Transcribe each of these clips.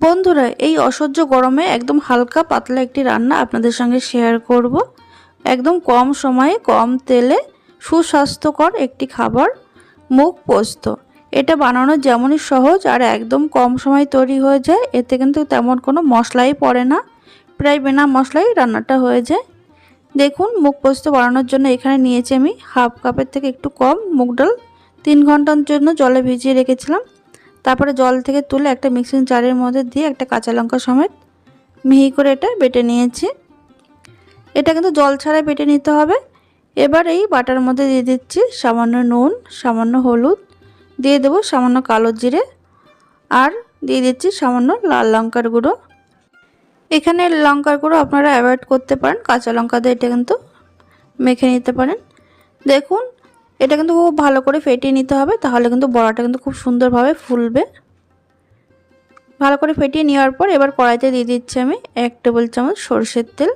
বন্ধুরা, এই অসহ্য গরমে একদম হালকা পাতলা একটি রান্না আপনাদের সঙ্গে শেয়ার করব। একদম কম সময়ে কম তেলে সুস্বাস্থ্যকর একটি খাবার মুখ পোস্ত। এটা বানানো যেমনই সহজ আর একদম কম সময় তৈরি হয়ে যায়, এতে কিন্তু তেমন কোনো মশলাই পড়ে না। প্রায় বিনা মশলাই রান্নাটা হয়ে যায়। দেখুন মুখ পোস্ত বানানোর জন্য এখানে নিয়েছি আমি হাফ কাপের থেকে একটু কম মুগ ডাল। তিন ঘণ্টার জন্য জলে ভিজিয়ে রেখেছিলাম। তারপরে জল থেকে তুলে একটা মিক্সিং জারের মধ্যে দিয়ে একটা কাঁচা লঙ্কা সমেত মিহি করে এটা বেটে নিয়েছি। এটা কিন্তু জল ছাড়াই বেটে নিতে হবে। এবার এই বাটার মধ্যে দিয়ে দিচ্ছি সামান্য নুন, সামান্য হলুদ, দিয়ে দেবো সামান্য কালো জিরে আর দিয়ে দিচ্ছি সামান্য লাল লঙ্কার গুঁড়ো। এখানে লঙ্কার গুঁড়ো আপনারা অ্যাভয়েড করতে পারেন, কাঁচা লঙ্কা দিয়ে এটা কিন্তু মেখে নিতে পারেন। দেখুন এটা কিন্তু খুব ভালো করে ফেটিয়ে নিতে হবে, তাহলে কিন্তু বড়াটা কিন্তু খুব সুন্দরভাবে ফুলবে। ভালো করে ফেটিয়ে নেওয়ার পর এবার কড়াইতে দিয়ে দিচ্ছি আমি এক টেবিল চামচ সর্ষের তেল।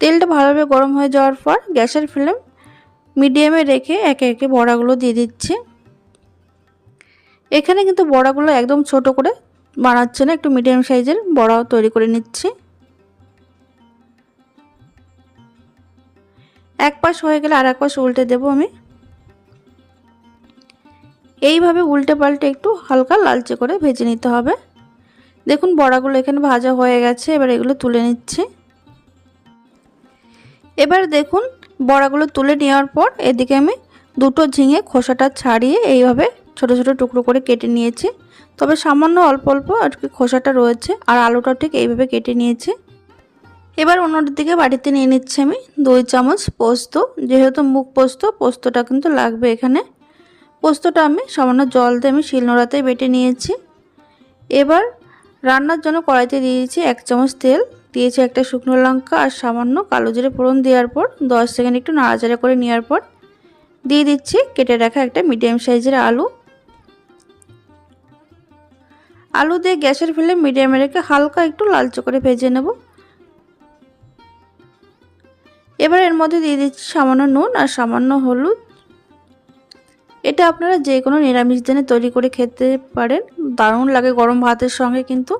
তেলটা ভালোভাবে গরম হয়ে যাওয়ার পর গ্যাসের ফ্লেম মিডিয়ামে রেখে একে একে বড়াগুলো দিয়ে দিচ্ছি। এখানে কিন্তু বড়াগুলো একদম ছোট করে বানাচ্ছে না, একটু মিডিয়াম সাইজের বড়াও তৈরি করে নিচ্ছি। এক পাশ হয়ে গেলে আর এক পাশ উল্টে দেবো আমি। এইভাবে উল্টে পাল্টে একটু হালকা লালচে করে ভেজে নিতে হবে। দেখুন, বড়াগুলো এখানে ভাজা হয়ে গেছে, এবার এগুলো তুলে নিচ্ছি। এবার দেখুন, বড়াগুলো তুলে নেওয়ার পর এদিকে আমি দুটো ঝিঙে খোসাটা ছাড়িয়ে এইভাবে ছোট ছোট টুকরো করে কেটে নিয়েছি। তবে সামান্য অল্প অল্প আর কি খোসাটা রয়েছে, আর আলুটাও ঠিক এইভাবে কেটে নিয়েছি। এবার অন্যটির দিকে বাড়িতে নিয়ে নিচ্ছি আমি দুই চামচ পোস্ত। যেহেতু মুখ পোস্ত, পোস্তটা কিন্তু লাগবে এখানে। পোস্তটা আমি সামান্য জল দিয়ে আমি শিলনোড়াতেই বেটে নিয়েছি। এবার রান্নার জন্য কড়াইতে দিয়েছি এক চামচ তেল, দিয়েছি একটা শুকনো লঙ্কা আর সামান্য কালো জিরে ফোড়ন দেওয়ার পর দশ সেকেন্ড একটু নাড়াচাড়া করে নেওয়ার পর দিয়ে দিচ্ছি কেটে রাখা একটা মিডিয়াম সাইজের আলু। আলু দিয়ে গ্যাসের ফেলে মিডিয়ামে রেখে হালকা একটু লালচে করে ভেজে নেব। এবার এর মধ্যে দিয়ে দিচ্ছি সামান্য নুন আর সামান্য হলুদ। এটা আপনারা যে কোনো নিরামিষ দিনে তৈরি করে খেতে পারেন। দারুণ লাগে গরম ভাতের সঙ্গে কিন্তু।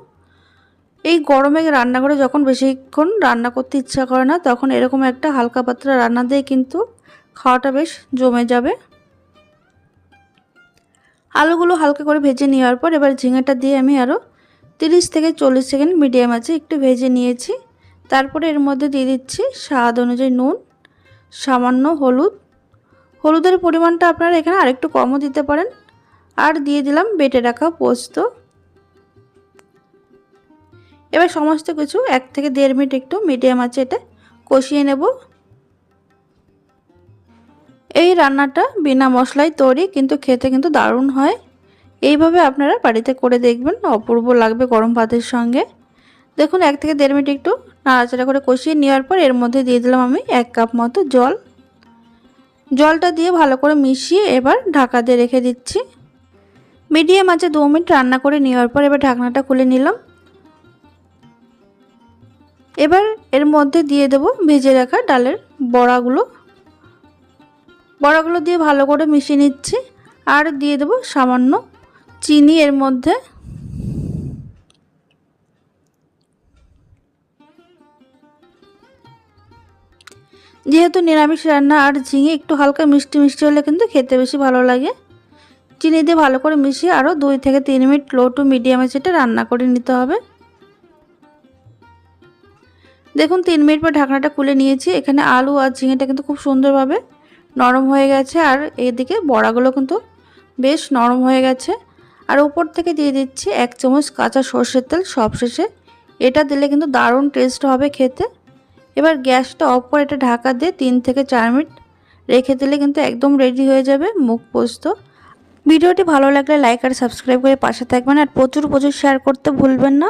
এই গরমে রান্না করে যখন বেশিক্ষণ রান্না করতে ইচ্ছা করে না, তখন এরকম একটা হালকা পাতলা রান্না দিয়ে কিন্তু খাওয়াটা বেশ জমে যাবে। আলুগুলো হালকা করে ভেজে নেওয়ার পর এবার ঝিঙেটা দিয়ে আমি আরও তিরিশ থেকে চল্লিশ সেকেন্ড মিডিয়াম আছে একটু ভেজে নিয়েছি। তারপরে এর মধ্যে দিয়ে দিচ্ছি স্বাদ অনুযায়ী নুন, সামান্য হলুদ হলুদের পরিমাণটা আপনারা এখানে আরেকটু কমও দিতে পারেন। আর দিয়ে দিলাম বেটে রাখা পোস্ত। এবার সমস্ত কিছু এক থেকে দেড় মিনিট একটু মিডিয়াম আছে এটা কষিয়ে নেব। এই রান্নাটা বিনা মশলায় তৈরি, কিন্তু খেতে কিন্তু দারুণ হয়। এইভাবে আপনারা বাড়িতে করে দেখবেন, অপূর্ব লাগবে গরম ভাতের সঙ্গে। দেখুন, এক থেকে দেড় মিনিট একটু নাড়াচাড়া করে কষিয়ে নেওয়ার পর এর মধ্যে দিয়ে দিলাম আমি এক কাপ মতো জল। জলটা দিয়ে ভালো করে মিশিয়ে এবার ঢাকা দিয়ে রেখে দিচ্ছি। মিডিয়াম আছে দু মিনিট রান্না করে নেওয়ার পর এবার ঢাকনাটা খুলে নিলাম। এবার এর মধ্যে দিয়ে দেব ভেজে রাখা ডালের বড়াগুলো। বড়াগুলো দিয়ে ভালো করে মিশিয়ে নিচ্ছি। আর দিয়ে দেব সামান্য চিনি এর মধ্যে। যেহেতু নিরামিষ রান্না আর ঝিঙে একটু হালকা মিষ্টি মিষ্টি হলে কিন্তু খেতে বেশি ভালো লাগে। চিনি দিয়ে ভালো করে মিশিয়ে আরও দুই থেকে তিন মিনিট লো টু মিডিয়ামে সেটা রান্না করে নিতে হবে। দেখুন, তিন মিনিট পর ঢাকনাটা খুলে নিয়েছি। এখানে আলু আর ঝিঙেটা কিন্তু খুব সুন্দরভাবে নরম হয়ে গেছে আর এদিকে বড়াগুলো কিন্তু বেশ নরম হয়ে গেছে। আর উপর থেকে দিয়ে দিচ্ছি এক চামচ কাঁচা সর্ষের তেল সবশেষে। এটা দিলে কিন্তু দারুণ টেস্ট হবে খেতে। এবার গ্যাসটা অফ করে এটা ঢাকা দিয়ে তিন থেকে চার মিনিট রেখে দিলে কিন্তু একদম রেডি হয়ে যাবে মুখ পোস্ত। ভিডিওটি ভালো লাগলে লাইক আর সাবস্ক্রাইব করে পাশে থাকবেন আর প্রচুর প্রচুর শেয়ার করতে ভুলবেন না।